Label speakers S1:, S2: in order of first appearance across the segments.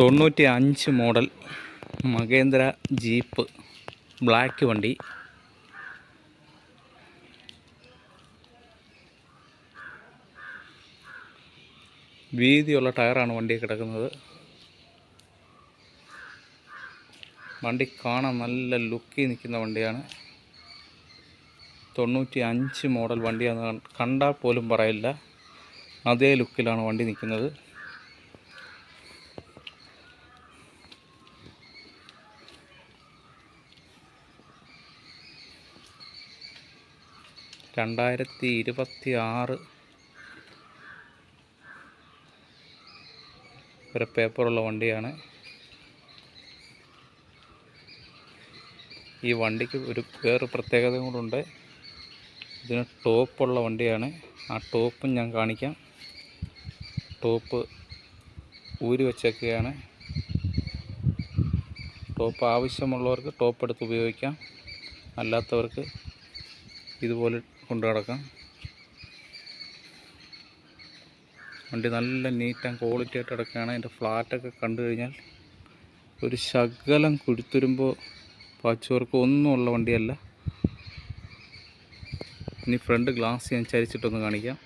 S1: തൊണ്ണൂറ്റി അഞ്ച് model Mahendra jeep black വണ്ടി. വീതിയുള്ള ടയറാണ് വണ്ടി കിടക്കുന്നത്. വണ്ടി കാണാൻ നല്ല ലുക്കി നിൽക്കുന്ന വണ്ടിയാണ്. തൊണ്ണൂറ്റി അഞ്ച് മോഡൽ വണ്ടിയാണെന്ന് കണ്ടാൽ പോലും പറയില്ല. അതേ ലുക്കിലാണ് വണ്ടി നിൽക്കുന്നത്. രണ്ടായിരത്തി ഇരുപത്തി ആറ് ഒരു പേപ്പറുള്ള വണ്ടിയാണ്. ഈ വണ്ടിക്ക് ഒരു വേറെ പ്രത്യേകത കൂടുണ്ട് ഇതിന് ടോപ്പുള്ള വണ്ടിയാണ്. ആ ടോപ്പും ഞാൻ കാണിക്കാം. ടോപ്പ് ഊരി വച്ചേക്കുകയാണ്. ടോപ്പ് ആവശ്യമുള്ളവർക്ക് ടോപ്പ് എടുത്ത് ഉപയോഗിക്കാം. അല്ലാത്തവർക്ക് ഇതുപോലെ കൊണ്ടു നടക്കാം. വണ്ടി നല്ല നീറ്റ് ആൻഡ് ക്വാളിറ്റി ആയിട്ട് കിടക്കുകയാണ്. അതിന്റെ ഫ്ലാറ്റൊക്കെ കണ്ടു കഴിഞ്ഞാൽ ഒരു ശകലം കുടുത്തുരുമ്പോൾ പാച്ചുവർക്ക് ഒന്നുമുള്ള വണ്ടിയല്ല. ഇനി ഫ്രണ്ട് ഗ്ലാസ് ഞാൻ ചരിച്ചിട്ടൊന്ന് കാണിക്കാം.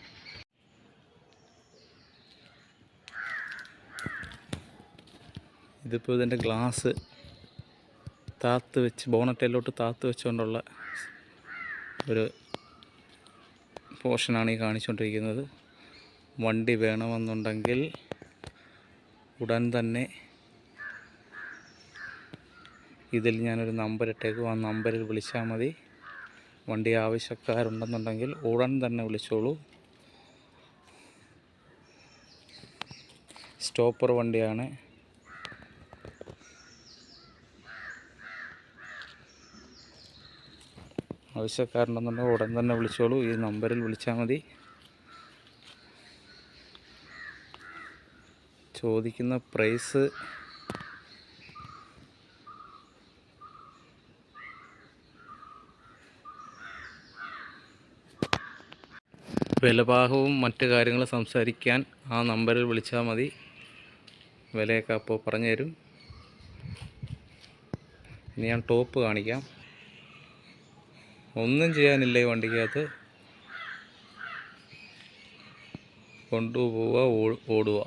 S1: ഇതിപ്പോൾ ഇതിന്റെ ഗ്ലാസ് താത്ത് വെച്ച് ബോണറ്റയിലോട്ട് താത്ത് വെച്ചുകൊണ്ടുള്ള ഒരു പോർഷനാണ് ഈ കാണിച്ചുകൊണ്ടിരിക്കുന്നത്. വണ്ടി വേണമെന്നുണ്ടെങ്കിൽ ഉടൻ തന്നെ ഇതിൽ ഞാനൊരു നമ്പർ ഇട്ടേക്കും. ആ നമ്പറിൽ വിളിച്ചാൽ മതി. വണ്ടി ആവശ്യക്കാരുണ്ടെന്നുണ്ടെങ്കിൽ ഉടൻ തന്നെ വിളിച്ചോളൂ. സ്റ്റോപ്പർ വണ്ടിയാണ്. ആവശ്യക്കാരുണ്ടെന്നുണ്ടെങ്കിൽ ഉടൻ തന്നെ വിളിച്ചോളൂ. ഈ നമ്പറിൽ വിളിച്ചാൽ മതി. ചോദിക്കുന്ന പ്രൈസ് വിലഭാഗവും മറ്റു കാര്യങ്ങളും സംസാരിക്കാൻ ആ നമ്പറിൽ വിളിച്ചാൽ മതി. വിലയൊക്കെ അപ്പോൾ പറഞ്ഞു തരും ഇനി ഞാൻ ടോപ്പ് കാണിക്കാം. ഒന്നും ചെയ്യാനില്ല ഈ വണ്ടിക്കകത്ത്. കൊണ്ടുപോവുക ഓടുക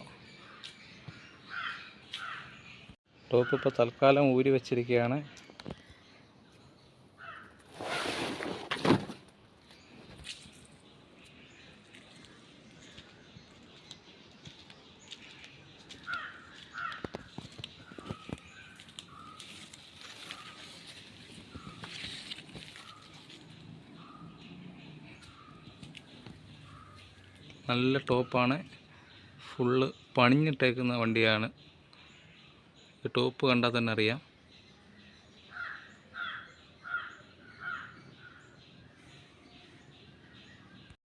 S1: ടോപ്പ് ഇപ്പോൾ തൽക്കാലം ഊരി വെച്ചിരിക്കുകയാണ്. നല്ല ടോപ്പാണ്. ഫുള്ള് പണിഞ്ഞിട്ടേക്കുന്ന വണ്ടിയാണ്. ടോപ്പ് കണ്ടാൽ തന്നെ അറിയാം.